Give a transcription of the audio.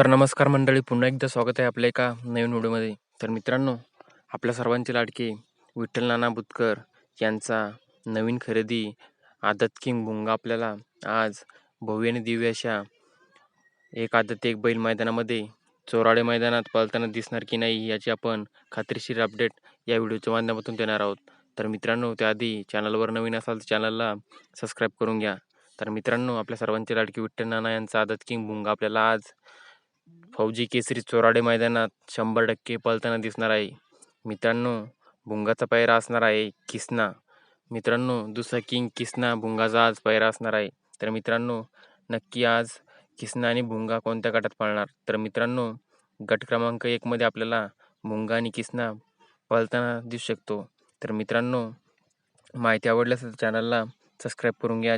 तर नमस्कार मंडळी पुन्हा एकदा स्वागत आहे आपल्या एका नवीन व्हिडिओमध्ये. तर मित्रांनो आपल्या सर्वांचे लाडके विठ्ठल नाना बुतकर यांचा नवीन खरेदी आदत किंग भुंगा आपल्याला आज भव्य आणि दिव्य अशा एक आदत एक बैल मैदानामध्ये चोराडे मैदानात पळताना दिसणार की नाही याची आपण खात्रीशीर अपडेट या व्हिडिओच्या माध्यमातून देणार आहोत. तर मित्रांनो त्याआधी चॅनलवर नवीन असाल तर चॅनलला सबस्क्राईब करून घ्या. तर मित्रांनो आपल्या सर्वांचे लाडके विठ्ठल नाना यांचा आदत किंग भुंगा आपल्याला आज फौजी केसरी चोराडे मैदानात शंभर टक्के पळताना दिसणार आहे. मित्रांनो भुंगाचा पैरा असणार आहे किसना. मित्रांनो दुसरा किंग किसना भुंगाचा आज पैरा असणार आहे. तर मित्रांनो नक्की आज किसना आणि भुंगा कोणत्या गटात पळणार? तर मित्रांनो गट क्रमांक एकमध्ये आपल्याला भुंगा आणि किसना पळताना दिसू शकतो. तर मित्रांनो माहिती आवडल्यास चॅनलला सबस्क्राईब करून घ्या.